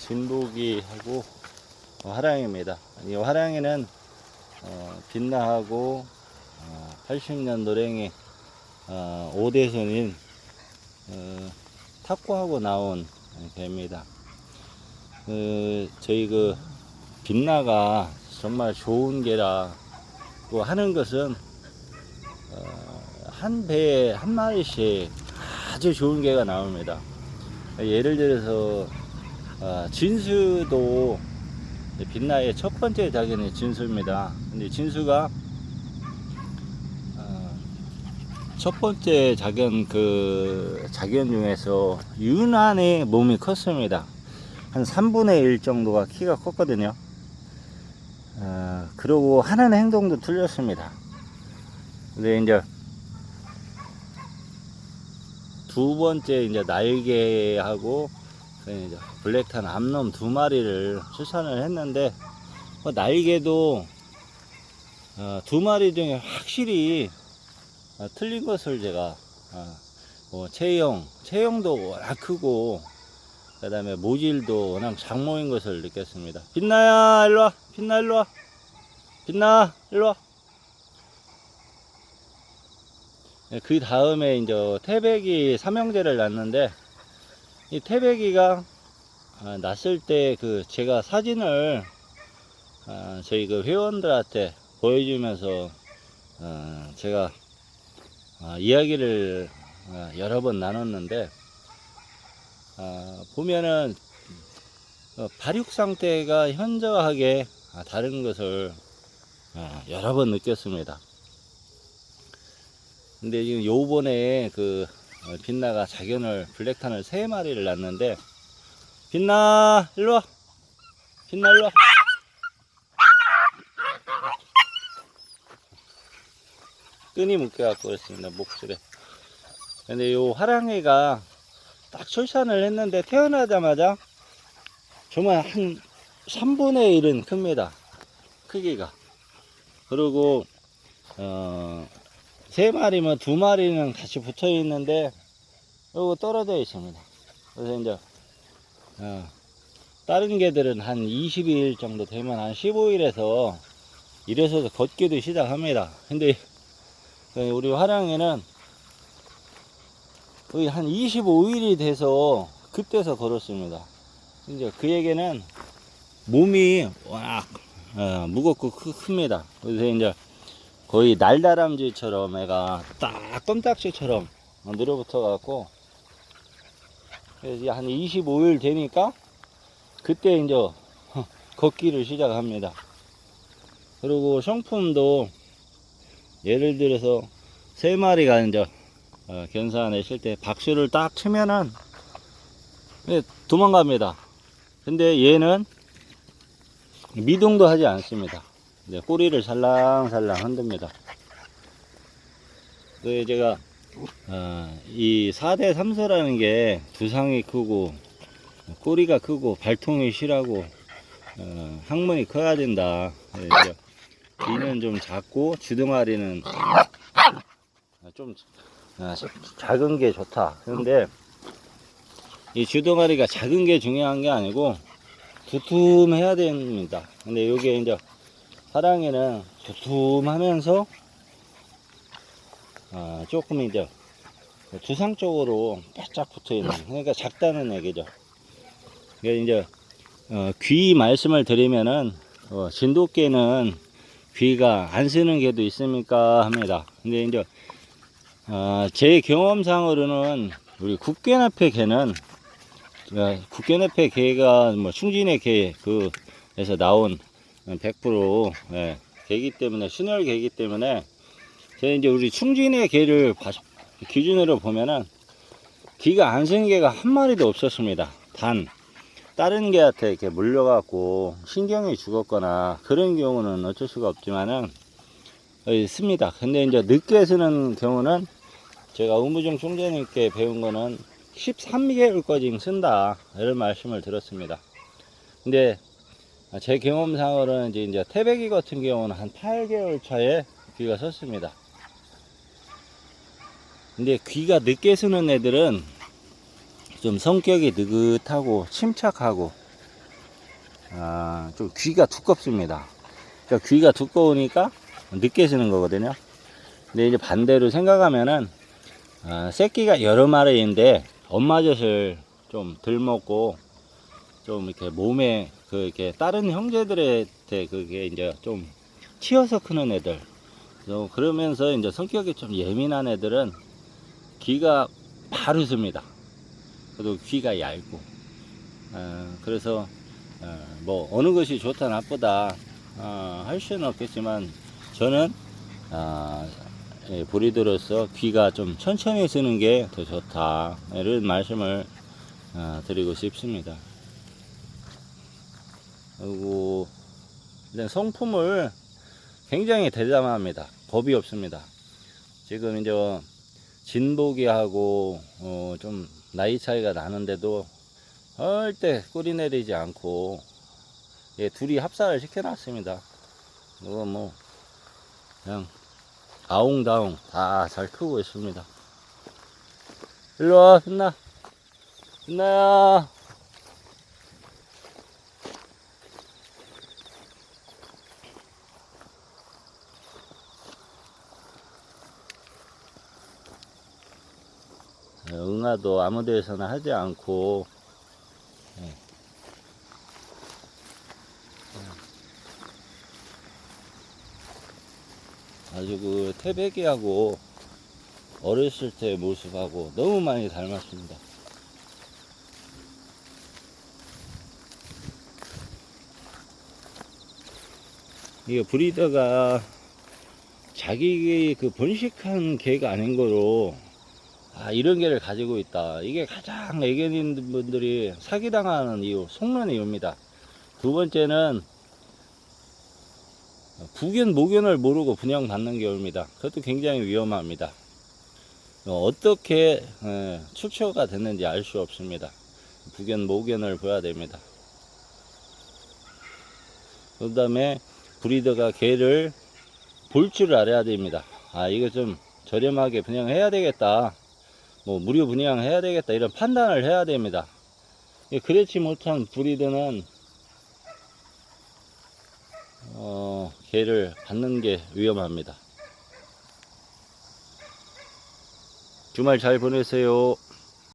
진복이하고 어, 화랑입니다. 이 화랑이는 어, 빛나하고 어, 80년 노랭이 어, 5대손인 어, 탁구하고 나온 개입니다. 그, 저희 그 빛나가 정말 좋은 개라 또 하는 것은 어, 한 배에 한 마리씩 아주 좋은 개가 나옵니다. 예를 들어서 어, 진수도 빛나의 첫 번째 자견이 진수입니다. 근데 진수가 어, 첫 번째 자견 그 자견 중에서 유난히 몸이 컸습니다. 한 3분의 1 정도가 키가 컸거든요. 어, 그러고 하는 행동도 틀렸습니다. 근데 이제 두 번째 이제 날개하고 블랙탄 암놈 두 마리를 출산을 했는데 뭐 날개도 어, 두 마리 중에 확실히 어, 틀린 것을 제가 어, 뭐 체형 체형도 워낙 크고 그 다음에 모질도 워낙 장모인 것을 느꼈습니다. 빛나야 일로 와 빛나 일로 와 빛나 일로 와. 네, 그 다음에 이제 태백이 삼형제를 낳는데 이 태백이가 아, 낳았을 때 그 제가 사진을 아, 저희 그 회원들한테 보여주면서 어, 제가 아, 이야기를 아, 여러 번 나눴는데 아, 보면은 어, 발육 상태가 현저하게 아, 다른 것을 아, 여러 번 느꼈습니다. 근데 지금 요번에 그 어, 빛나가 자견을 블랙탄을 세 마리를 낳는데 빛나 일로 와. 빛나 일로 와. 끈이 묶여갖고 그렇습니다 목줄에. 근데 요 화랑이가 딱 출산을 했는데 태어나자마자 정말 한 3분의 1은 큽니다 크기가. 그리고 어, 세 마리면 두 마리는 같이 붙어 있는데 요거 떨어져 있습니다. 그래서 이제 어, 다른 개들은 한 22일 정도 되면 한 15일에서 일어서서 걷기도 시작합니다. 근데 우리 화랑이는 거의 한 25일이 돼서 급돼서 걸었습니다. 이제 그에게는 몸이 워낙 어, 무겁고 크, 큽니다. 그래서 이제 거의 날다람쥐처럼 애가 딱 껌딱지처럼 늘어붙어 갖고 한 25일 되니까 그때 이제 걷기를 시작합니다. 그리고 성품도 예를 들어서 세 마리가 이제 어, 견사내실 때 박수를 딱 치면은 예, 도망갑니다. 근데 얘는 미동도 하지 않습니다. 이제 꼬리를 살랑살랑 흔듭니다. 그 제가 어, 이 4대 3소라는 게 두상이 크고 꼬리가 크고 발통이 실하고 어, 항문이 커야 된다. 예, 이제 귀는 좀 작고 주둥아리는 좀 아, 작은 게 좋다. 그런데 이 주둥아리가 작은 게 중요한 게 아니고 두툼해야 됩니다. 근데 이게 이제 사랑에는 두툼하면서 아, 조금 이제 두상 쪽으로 바짝 붙어 있는 그러니까 작다는 얘기죠. 그러니까 이제 어, 귀 말씀을 드리면은 어, 진돗개는 귀가 안 쓰는 개도 있습니까 합니다. 근데 이제 어, 제 경험상으로는 우리 국견앞의 개는 어, 국견앞의 개가 뭐 충진의 개 그 에서 나온 100% 예, 개기 때문에 순혈 개기 때문에 제가 이제 우리 충진의 개를 봐- 기준으로 보면은 기가 안 쓴 개가 한 마리도 없었습니다. 단 다른 개한테 이렇게 물려갖고 신경이 죽었거나 그런 경우는 어쩔 수가 없지만은 어, 있습니다. 근데 이제 늦게 쓰는 경우는 제가 의무중 총재님께 배운 거는 13개월까지 쓴다 이런 말씀을 들었습니다. 근데 제 경험상으로는 이제, 이제 태백이 같은 경우는 한 8개월 차에 귀가 섰습니다. 근데 귀가 늦게 쓰는 애들은 좀 성격이 느긋하고 침착하고 아, 좀 귀가 두껍습니다. 그러니까 귀가 두꺼우니까 늦게지는 거거든요. 근데 이제 반대로 생각하면은 아, 새끼가 여러 마리인데 엄마 젖을 좀 덜 먹고 좀 이렇게 몸에 그 이렇게 다른 형제들한테 그게 이제 좀 튀어서 크는 애들. 그러면서 이제 성격이 좀 예민한 애들은 귀가 바로 습니다. 그래도 귀가 얇고. 어, 그래서 어, 뭐 어느 것이 좋다 나쁘다 어, 할 수는 없겠지만 저는 아, 예, 브리드로서 귀가 좀 천천히 쓰는 게 더 좋다 이런 말씀을 아, 드리고 싶습니다. 그리고 일단 성품을 굉장히 대담합니다. 겁이 없습니다. 지금 이제 진보기하고 어, 좀 나이 차이가 나는데도 절대 꼬리 내리지 않고 예, 둘이 합사를 시켜놨습니다. 이거 뭐 그냥 아웅다웅 다 잘 크고 있습니다. 일로와 빛나 빛나야 예, 응아도 아무 데서나 하지 않고 예. 아주 그 태백이하고 어렸을 때 모습하고 너무 많이 닮았습니다. 이게 브리더가 자기 그 번식한 개가 아닌 거로 아 이런 개를 가지고 있다. 이게 가장 애견인 분들이 사기당하는 이유, 속는 이유입니다. 두 번째는 부견 모견을 모르고 분양받는 경우입니다. 그것도 굉장히 위험합니다. 어, 어떻게 에, 출처가 됐는지 알 수 없습니다. 부견 모견을 봐야 됩니다. 그 다음에 브리더가 개를 볼 줄 알아야 됩니다. 아 이거 좀 저렴하게 분양해야 되겠다. 뭐 무료 분양해야 되겠다 이런 판단을 해야 됩니다. 예, 그렇지 못한 브리더는 어, 개를 받는 게 위험합니다. 주말 잘 보내세요.